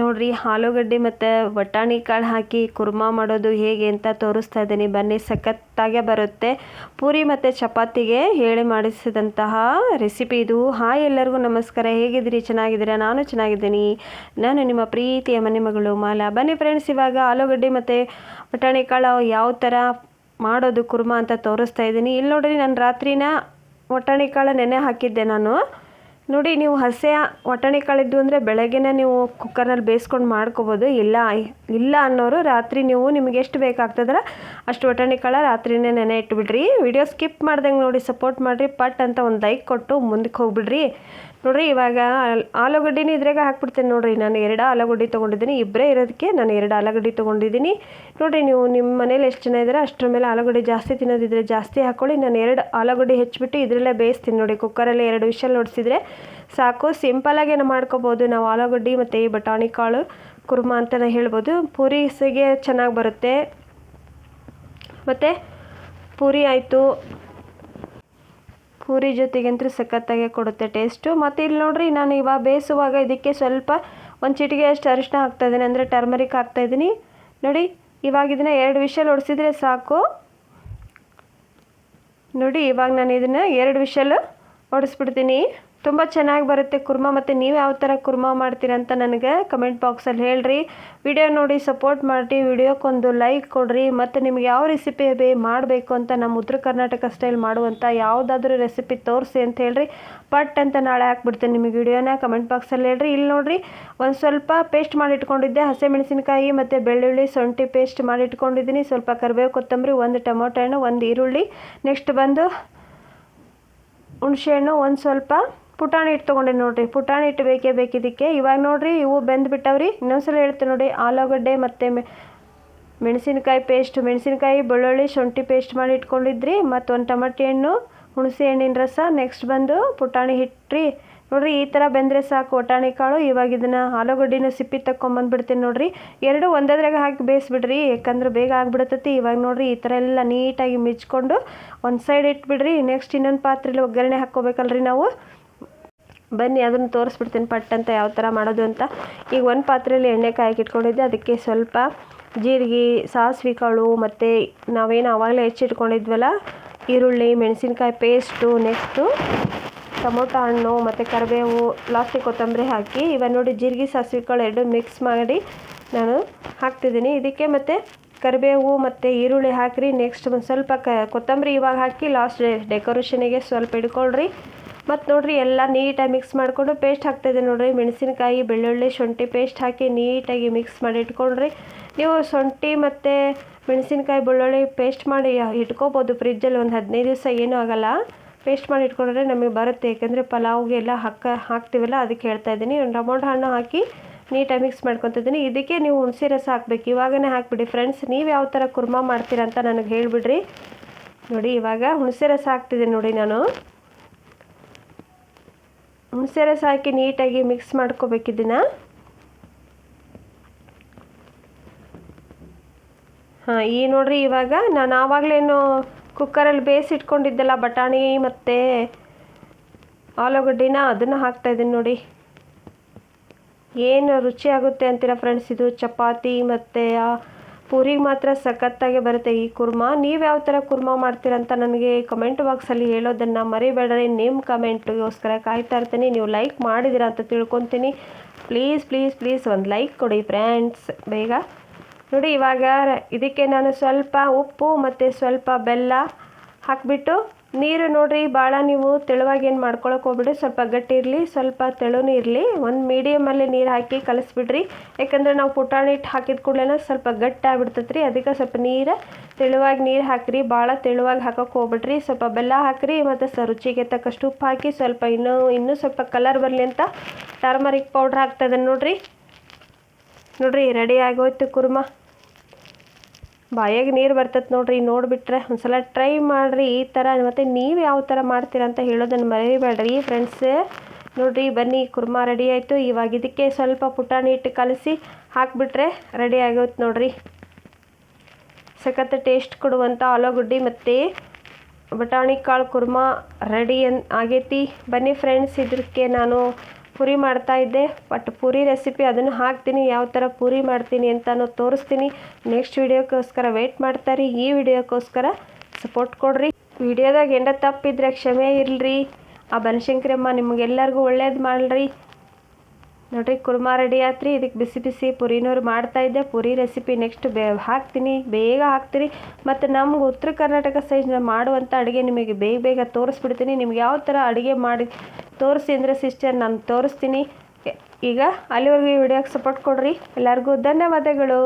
ನೋಡ್ರಿ, ಆಲೂಗಡ್ಡೆ ಮತ್ತು ಬಟಾಣಿ ಕಾಳು ಹಾಕಿ ಕುರ್ಮಾ ಮಾಡೋದು ಹೇಗೆ ಅಂತ ತೋರಿಸ್ತಾ ಇದ್ದೀನಿ. ಬನ್ನಿ, ಸಖತ್ತಾಗೆ ಬರುತ್ತೆ. ಪೂರಿ ಮತ್ತು ಚಪಾತಿಗೆ ಹೇಳಿ ಮಾಡಿಸಿದಂತಹ ರೆಸಿಪಿ ಇದು. ಹಾಯ್ ಎಲ್ಲರಿಗೂ ನಮಸ್ಕಾರ. ಹೇಗಿದ್ದೀರಿ? ಚೆನ್ನಾಗಿದ್ದೀರಾ? ನಾನು ಚೆನ್ನಾಗಿದ್ದೀನಿ. ನಾನು ನಿಮ್ಮ ಪ್ರೀತಿಯ ಮನೆ ಮಗಳು ಮಾಲಾ. ಬನ್ನಿ ಫ್ರೆಂಡ್ಸ್ ಇವಾಗ ಆಲೂಗಡ್ಡೆ ಮತ್ತು ಬಟಾಣಿ ಕಾಳು ಯಾವ ಥರ ಮಾಡೋದು ಕುರ್ಮಾ ಅಂತ ತೋರಿಸ್ತಾ ಇದ್ದೀನಿ. ಇಲ್ಲಿ ನೋಡ್ರಿ, ನಾನು ರಾತ್ರಿನ ಬಟಾಣಿ ಕಾಳು ನೆನೆ ಹಾಕಿದ್ದೆ ನಾನು. ನೋಡಿ, ನೀವು ಹಸೆ ಒಟ್ಟಣೆ ಕಾಳಿದ್ದು ಅಂದರೆ ಬೆಳಗ್ಗೆನೇ ನೀವು ಕುಕ್ಕರ್ನಲ್ಲಿ ಬೇಯಿಸ್ಕೊಂಡು ಮಾಡ್ಕೋಬೋದು. ಇಲ್ಲ ಇಲ್ಲ ಅನ್ನೋರು ರಾತ್ರಿ ನೀವು ನಿಮಗೆ ಎಷ್ಟು ಬೇಕಾಗ್ತದ್ರೆ ಅಷ್ಟು ಒಟ್ಟಣೆ ಕಾಳ ರಾತ್ರಿನೇ ನೆನೆ ಇಟ್ಬಿಡ್ರಿ. ವಿಡಿಯೋ ಸ್ಕಿಪ್ ಮಾಡ್ದಂಗೆ ನೋಡಿ, ಸಪೋರ್ಟ್ ಮಾಡಿರಿ. ಪಟ್ ಅಂತ ಒಂದು ಲೈಕ್ ಕೊಟ್ಟು ಮುಂದಕ್ಕೆ ಹೋಗ್ಬಿಡ್ರಿ. ನೋಡಿರಿ, ಇವಾಗ ಆಲೂಗಡ್ಡಿನ ಇದ್ರಾಗ ಹಾಕ್ಬಿಡ್ತೇನೆ ನೋಡಿರಿ. ನಾನು ಎರಡು ಆಲೂಗಡ್ಡೆ ತೊಗೊಂಡಿದ್ದೀನಿ. ಇಬ್ಬರೇ ಇರೋದಕ್ಕೆ ನಾನು ಎರಡು ಆಲೂಗಡ್ಡೆ ತೊಗೊಂಡಿದ್ದೀನಿ. ನೋಡಿರಿ, ನೀವು ನಿಮ್ಮ ಮನೇಲಿ ಎಷ್ಟು ಜನ ಇದ್ದಾರೆ ಅಷ್ಟರ ಮೇಲೆ ಆಲೂಗಡ್ಡೆ ಜಾಸ್ತಿ ತಿನ್ನೋದಿದ್ರೆ ಜಾಸ್ತಿ ಹಾಕ್ಕೊಳ್ಳಿ ನಾನು ಎರಡು ಆಲೂಗಡ್ಡೆ ಹೆಚ್ಚಿಬಿಟ್ಟು ಇದರಲ್ಲೇ ಬೇಯಿಸ್ತೀನಿ ನೋಡಿ ಕುಕ್ಕರಲ್ಲಿ ಎರಡು ವಿಷಲ್ ಹೊಡಿಸಿದ್ರೆ ಸಾಕು. ಸಿಂಪಲಾಗೇನು ಮಾಡ್ಕೋಬೋದು. ನಾವು ಆಲೂಗಡ್ಡೆ ಮತ್ತು ಈ ಬಟಾಣಿ ಕಾಳು, ಕುರ್ಮಾ ಅಂತಲೇ ಹೇಳ್ಬೋದು. ಪೂರಿಸಿಗೆ ಚೆನ್ನಾಗಿ ಬರುತ್ತೆ. ಮತ್ತು ಪೂರಿ ಆಯಿತು. ಪೂರಿ ಜೊತೆಗಂತೂ ಸಖತ್ತಾಗೆ ಕೊಡುತ್ತೆ ಟೇಸ್ಟು ಮತ್ತು ಇಲ್ಲಿ ನೋಡಿರಿ, ನಾನು ಇವಾಗ ಬೇಯಿಸುವಾಗ ಇದಕ್ಕೆ ಸ್ವಲ್ಪ ಒಂದು ಚಿಟಿಗೆ ಅಷ್ಟು ಅರಿಶಿನ ಹಾಕ್ತಾಯಿದ್ದೀನಿ ಅಂದರೆ ಟರ್ಮರಿಕ್ ಹಾಕ್ತಾಯಿದ್ದೀನಿ ನೋಡಿ, ಇವಾಗ ಇದನ್ನು ಎರಡು ವಿಷಲ್ ಹೊಡಿಸಿದ್ರೆ ಸಾಕು. ನೋಡಿ, ಇವಾಗ ನಾನು ಇದನ್ನು ಎರಡು ವಿಷಲ್ ಹೊಡಿಸ್ಬಿಡ್ತೀನಿ ತುಂಬ ಚೆನ್ನಾಗಿ ಬರುತ್ತೆ ಕುರ್ಮಾ, ಮತ್ತು ನೀವು ಯಾವ ಥರ ಕುರ್ಮಾ ಮಾಡ್ತೀರ ಅಂತ ನನಗೆ ಕಮೆಂಟ್ ಬಾಕ್ಸಲ್ಲಿ ಹೇಳ್ರಿ. ವಿಡಿಯೋ ನೋಡಿ ಸಪೋರ್ಟ್ ಮಾಡಿ ವಿಡಿಯೋಕ್ಕೊಂದು ಲೈಕ್ ಕೊಡಿರಿ, ಮತ್ತು ನಿಮ್ಗೆ ಯಾವ ರೆಸಿಪಿ ಬೇ ಮಾಡಬೇಕು ಅಂತ ನಮ್ಮ ಉತ್ತರ ಕರ್ನಾಟಕ ಸ್ಟೈಲ್ ಮಾಡುವಂಥ ಯಾವುದಾದ್ರೂ ರೆಸಿಪಿ ತೋರಿಸಿ ಅಂತ ಹೇಳ್ರಿ. ಪಟ್ ಅಂತ ನಾಳೆ ಹಾಕ್ಬಿಡ್ತೀನಿ ನಿಮಗೆ ವಿಡಿಯೋನ ಕಮೆಂಟ್ ಬಾಕ್ಸಲ್ಲಿ ಹೇಳ್ರಿ. ಇಲ್ಲಿ ನೋಡಿರಿ, ಒಂದು ಸ್ವಲ್ಪ ಪೇಸ್ಟ್ ಮಾಡಿ ಇಟ್ಕೊಂಡಿದ್ದೆ, ಹಸಿಮೆಣಸಿನ್ಕಾಯಿ ಮತ್ತು ಬೆಳ್ಳುಳ್ಳಿ ಶುಂಠಿ ಪೇಸ್ಟ್ ಮಾಡಿ ಇಟ್ಕೊಂಡಿದ್ದೀನಿ. ಸ್ವಲ್ಪ ಕರಿಬೇವು ಕೊತ್ತಂಬರಿ, ಒಂದು ಟೊಮೊಟೊ ಹಣ್ಣು, ಒಂದು ಈರುಳ್ಳಿ. ನೆಕ್ಸ್ಟ್ ಬಂದು ಹುಣಸೆಹಣ್ಣು ಒಂದು ಸ್ವಲ್ಪ ಪುಟಾಣಿ ಹಿಟ್ಟು ತೊಗೊಂಡೆ ನೋಡಿರಿ. ಪುಟಾಣಿ ಹಿಟ್ಟು ಬೇಕೇ ಬೇಕಿದ್ದಕ್ಕೆ ಇವಾಗ ನೋಡಿರಿ, ಇವು ಬೆಂದು ಬಿಟ್ಟವ್ರಿ. ಇನ್ನೊಂದ್ಸಲ ಹೇಳ್ತೀನಿ ನೋಡಿ ಆಲೂಗಡ್ಡೆ ಮತ್ತು ಮೆಣಸಿನಕಾಯಿ ಪೇಸ್ಟ್ ಮೆಣಸಿನಕಾಯಿ, ಬೆಳ್ಳುಳ್ಳಿ, ಶುಂಠಿ ಪೇಸ್ಟ್ ಮಾಡಿ ಇಟ್ಕೊಂಡಿದ್ರಿ. ಮತ್ತು ಒಂದು ಟಮಟೆ ಹಣ್ಣು, ಹುಣಸೆ ಹಣ್ಣಿನ ರಸ ನೆಕ್ಸ್ಟ್ ಬಂದು ಪುಟಾಣಿ ಹಿಟ್ಟ್ರಿ ನೋಡಿರಿ, ಈ ಥರ ಬೆಂದರೆ ಸಾಕು ಒಟಾಣಿ ಕಾಳು. ಇವಾಗ ಇದನ್ನು ಆಲೂಗಡ್ಡಿನ ಸಿಪ್ಪಿ ತಗೊಂಬಂದ್ಬಿಡ್ತೀನಿ ನೋಡಿರಿ. ಎರಡು ಒಂದದ್ರಾಗ ಹಾಕಿ ಬೇಯಿಸ್ಬಿಡ್ರಿ, ಯಾಕಂದ್ರೆ ಬೇಗ ಆಗಿಬಿಡ್ತೈತಿ. ಇವಾಗ ನೋಡಿರಿ, ಈ ಥರ ಎಲ್ಲ ನೀಟಾಗಿ ಮಿಚ್ಕೊಂಡು ಒಂದು ಸೈಡ್ ಇಟ್ಬಿಡ್ರಿ. ನೆಕ್ಸ್ಟ್ ಇನ್ನೊಂದು ಪಾತ್ರೆಲಿ ಒಗ್ಗರಣೆ ಹಾಕ್ಕೋಬೇಕಲ್ರಿ ನಾವು. ಬನ್ನಿ, ಅದನ್ನು ತೋರಿಸ್ಬಿಡ್ತೀನಿ ಪಟ್ ಅಂತ ಯಾವ ಥರ ಮಾಡೋದು ಅಂತ. ಈಗ ಒಂದು ಪಾತ್ರೆಯಲ್ಲಿ ಎಣ್ಣೆ ಕಾಯಕ್ಕೆ ಇಟ್ಕೊಂಡಿದ್ದೆ. ಅದಕ್ಕೆ ಸ್ವಲ್ಪ ಜೀರಿಗೆ ಸಾಸಿವೆ ಕಾಳು ಮತ್ತು ನಾವೇನು ಆವಾಗಲೇ ಹೆಚ್ಚಿಟ್ಕೊಂಡಿದ್ವಲ್ಲ, ಈರುಳ್ಳಿ, ಮೆಣಸಿನ್ಕಾಯಿ ಪೇಸ್ಟು ನೆಕ್ಸ್ಟು ಟೊಮೊಟೊ ಹಣ್ಣು ಮತ್ತು ಕರಿಬೇವು ಲಾಸ್ಟಿಗೆ ಕೊತ್ತಂಬರಿ ಹಾಕಿ, ಇವಾಗ ನೋಡಿ ಜೀರಿಗೆ ಸಾಸಿವೆ ಕಾಳು ಎರಡು ಮಿಕ್ಸ್ ಮಾಡಿ ನಾನು ಹಾಕ್ತಿದ್ದೀನಿ. ಇದಕ್ಕೆ ಮತ್ತು ಕರಿಬೇವು ಮತ್ತು ಈರುಳ್ಳಿ ಹಾಕಿರಿ. ನೆಕ್ಸ್ಟ್ ಒಂದು ಸ್ವಲ್ಪ ಕ ಕೊತ್ತಂಬರಿ ಇವಾಗ ಹಾಕಿ ಲಾಸ್ಟ್ ಡೆಕೋರೇಷನಿಗೆ ಸ್ವಲ್ಪ ಇಟ್ಕೊಳ್ರಿ. ಮತ್ತು ನೋಡಿರಿ ಎಲ್ಲ ನೀಟಾಗಿ ಮಿಕ್ಸ್ ಮಾಡಿಕೊಂಡು ಪೇಸ್ಟ್ ಹಾಕ್ತಾಯಿದ್ದೆ ನೋಡಿರಿ. ಮೆಣಸಿನಕಾಯಿ, ಬೆಳ್ಳುಳ್ಳಿ, ಶುಂಠಿ ಪೇಸ್ಟ್ ಹಾಕಿ ನೀಟಾಗಿ ಮಿಕ್ಸ್ ಮಾಡಿ ಇಟ್ಕೊಂಡ್ರಿ. ನೀವು ಶುಂಠಿ ಮತ್ತು ಮೆಣಸಿನಕಾಯಿ, ಬೆಳ್ಳುಳ್ಳಿ ಪೇಸ್ಟ್ ಮಾಡಿ ಇಟ್ಕೋಬೋದು. ಫ್ರಿಜ್ಜಲ್ಲಿ ಒಂದು ಹದಿನೈದು ದಿವಸ ಏನೂ ಆಗೋಲ್ಲ. ಪೇಸ್ಟ್ ಮಾಡಿ ಇಟ್ಕೊಂಡ್ರೆ ನಮಗೆ ಬರುತ್ತೆ. ಯಾಕೆಂದರೆ ಪಲಾವ್ಗೆ ಎಲ್ಲ ಹಾಕ, ಹಾಕ್ತೀವಲ್ಲ, ಅದಕ್ಕೆ ಹೇಳ್ತಾ ಇದ್ದೀನಿ. ಟೊಮೊಟೊ ಹಣ್ಣು ಹಾಕಿ ನೀಟಾಗಿ ಮಿಕ್ಸ್ ಮಾಡ್ಕೊತಿದ್ದೀನಿ ಇದಕ್ಕೆ ನೀವು ಹುಣಸೆ ರಸ ಹಾಕ್ಬೇಕು. ಇವಾಗನೇ ಹಾಕ್ಬಿಡಿ. ಫ್ರೆಂಡ್ಸ್ ನೀವು ಯಾವ ಥರ ಕುರ್ಮಾ ಮಾಡ್ತೀರಾ ಅಂತ ನನಗೆ ಹೇಳಿಬಿಡ್ರಿ. ನೋಡಿ, ಇವಾಗ ಹುಣಸೆ ರಸ ಹಾಕ್ತಿದ್ದೀನಿ ನೋಡಿ ನಾನು. ಹುಣಸೆ ರಸ ಹಾಕಿ ನೀಟಾಗಿ ಮಿಕ್ಸ್ ಮಾಡ್ಕೋಬೇಕಿದ್ದೀನ ಹಾಂ, ಈ ನೋಡ್ರಿ ಇವಾಗ ನಾನು ಆವಾಗಲೇನು ಕುಕ್ಕರಲ್ಲಿ ಬೇಯಿಸಿಟ್ಕೊಂಡಿದ್ದೆಲ್ಲ ಬಟಾಣಿ ಮತ್ತು ಆಲೂಗಡ್ಡಿನ ಅದನ್ನು ಹಾಕ್ತಾಯಿದ್ದೀನಿ ನೋಡಿ. ಏನು ರುಚಿ ಆಗುತ್ತೆ ಅಂತೀರ ಫ್ರೆಂಡ್ಸ್ ಇದು? ಚಪಾತಿ ಮತ್ತು ಪೂರಿಗೆ ಮಾತ್ರ ಸಖತ್ತಾಗೆ ಬರುತ್ತೆ. ಈ ಕುರ್ಮಾ, ನೀವು ಯಾವ ಥರ ಕುರ್ಮಾ ಮಾಡ್ತೀರಂತ ನನಗೆ ಕಮೆಂಟ್ ಬಾಕ್ಸಲ್ಲಿ ಹೇಳೋದನ್ನು ಮರಿಬೇಡ್ರಿ. ನಿಮ್ಮ ಕಮೆಂಟ್ಗೋಸ್ಕರ ಕಾಯ್ತಾ ಇರ್ತೀನಿ. ನೀವು ಲೈಕ್ ಮಾಡಿದ್ದೀರಾ ಅಂತ ತಿಳ್ಕೊತೀನಿ. ಪ್ಲೀಸ್ ಪ್ಲೀಸ್ ಪ್ಲೀಸ್ ಒಂದು ಲೈಕ್ ಕೊಡಿ ಫ್ರೆಂಡ್ಸ್ ಬೇಗ. ನೋಡಿ ಇವಾಗ ಇದಕ್ಕೆ ನಾನು ಸ್ವಲ್ಪ ಉಪ್ಪು ಮತ್ತು ಸ್ವಲ್ಪ ಬೆಲ್ಲ ಹಾಕಿಬಿಟ್ಟು ನೀರು ನೋಡ್ರಿ ಭಾಳ ನೀವು ತೆಳುವಾಗಿ ಏನು ಮಾಡ್ಕೊಳಕ್ಕೆ ಹೋಗ್ಬಿಡಿ ಸ್ವಲ್ಪ ಗಟ್ಟಿ ಇರಲಿ, ಸ್ವಲ್ಪ ತೆಳುನೂ ಇರಲಿ. ಒಂದು ಮೀಡಿಯಮಲ್ಲಿ ನೀರು ಹಾಕಿ ಕಲಿಸ್ಬಿಡ್ರಿ. ಯಾಕಂದರೆ ನಾವು ಪುಟಾಣಿ ಹಿಟ್ಟು ಹಾಕಿದ ಕೂಡಲೇ ಸ್ವಲ್ಪ ಗಟ್ಟಿ ಆಗ್ಬಿಡ್ತೈತೆ ಅದಕ್ಕೆ ಸ್ವಲ್ಪ ನೀರು, ತೆಳುವಾಗಿ ನೀರು ಹಾಕಿರಿ. ಭಾಳ ತೆಳುವಾಗಿ ಹಾಕೋಕೆ ಹೋಗ್ಬಿಡ್ರಿ. ಸ್ವಲ್ಪ ಬೆಲ್ಲ ಹಾಕಿರಿ, ಮತ್ತು ಸ ರುಚಿಗೆ ತಕ್ಕಷ್ಟು ಉಪ್ಪು ಹಾಕಿ ಸ್ವಲ್ಪ ಇನ್ನೂ ಇನ್ನೂ ಸ್ವಲ್ಪ ಕಲರ್ ಬರಲಿ ಅಂತ ಟರ್ಮರಿಕ್ ಪೌಡ್ರ್ ಹಾಕ್ತದೆ ನೋಡಿರಿ. ನೋಡ್ರಿ ರೆಡಿ ಆಗೋಯ್ತು ಕುರ್ಮಾ. ಬಾಯಾಗ ನೀರು ಬರ್ತೈತೆ ನೋಡ್ರಿ ನೋಡಿಬಿಟ್ರೆ ಒಂದ್ಸಲ ಟ್ರೈ ಮಾಡಿರಿ ಈ ಥರ ಮತ್ತು ನೀವು ಯಾವ ಥರ ಮಾಡ್ತೀರ ಅಂತ ಹೇಳೋದನ್ನು ಮರಿಬೇಡ್ರಿ ಫ್ರೆಂಡ್ಸ್ ನೋಡಿರಿ, ಬನ್ನಿ, ಕುರ್ಮಾ ರೆಡಿ ಆಯಿತು. ಇವಾಗ ಇದಕ್ಕೆ ಸ್ವಲ್ಪ ಪುಟಾಣಿ ಹಿಟ್ಟು ಕಲಸಿ ಹಾಕಿಬಿಟ್ರೆ ರೆಡಿ ಆಗೋಯ್ತು ನೋಡಿರಿ. ಸಖತ್ತು ಟೇಸ್ಟ್ ಕೊಡುವಂಥ ಆಲೂಗಡ್ಡೆ ಮತ್ತು ಬಟಾಣಿ ಕಾಳು ಕುರ್ಮಾ ರೆಡಿ ಅನ್ ಆಗೈತಿ. ಬನ್ನಿ ಫ್ರೆಂಡ್ಸ್ ಇದಕ್ಕೆ ನಾನು ಪೂರಿ ಮಾಡ್ತಾ ಇದ್ದೆ. ಬಟ್ ಪೂರಿ ರೆಸಿಪಿ ಅದನ್ನು ಹಾಕ್ತೀನಿ. ಯಾವ ಥರ ಪೂರಿ ಮಾಡ್ತೀನಿ ಅಂತಲೂ ತೋರಿಸ್ತೀನಿ. ನೆಕ್ಸ್ಟ್ ವೀಡಿಯೋಕ್ಕೋಸ್ಕರ ವೆಯ್ಟ್ ಮಾಡ್ತಾರಿ ಈ ವಿಡಿಯೋಕ್ಕೋಸ್ಕರ ಸಪೋರ್ಟ್ ಕೊಡ್ರಿ. ವಿಡಿಯೋದಾಗ ಎಂಡ ತಪ್ಪಿದ್ರೆ ಕ್ಷಮೆ ಇರಲಿ ಆ ಬನಶಂಕರಮ್ಮ ನಿಮಗೆಲ್ಲರಿಗೂ ಒಳ್ಳೇದು ಮಾಡಲ್ರಿ. ನೋಡ್ರಿ, ಕುರ್ಮ ರೆಡಿ ಆತ್ರಿ. ಇದಕ್ಕೆ ಬಿಸಿ ಬಿಸಿ ಪುರಿನೂರು ಮಾಡ್ತಾ ಇದ್ದೆ. ಪುರಿ ರೆಸಿಪಿ ನೆಕ್ಸ್ಟ್ ಬೇ ಹಾಕ್ತೀನಿ. ಬೇಗ ಹಾಕ್ತೀರಿ. ಮತ್ತು ನಮ್ಗೆ ಉತ್ತರ ಕರ್ನಾಟಕ ಸೈಜ್ನ ಮಾಡುವಂಥ ಅಡುಗೆ ನಿಮಗೆ ಬೇಗ ಬೇಗ ತೋರಿಸ್ಬಿಡ್ತೀನಿ. ನಿಮ್ಗೆ ಯಾವ ಥರ ಅಡುಗೆ ಮಾಡಿ ತೋರಿಸಿ ಅಂದರೆ ಸಿಸ್ಟರ್ ನಾನು ತೋರಿಸ್ತೀನಿ. ಈಗ ಅಲ್ಲಿವರೆಗೂ ಈ ವಿಡಿಯೋಗೆ ಸಪೋರ್ಟ್ ಕೊಡ್ರಿ. ಎಲ್ಲರಿಗೂ ಧನ್ಯವಾದಗಳು.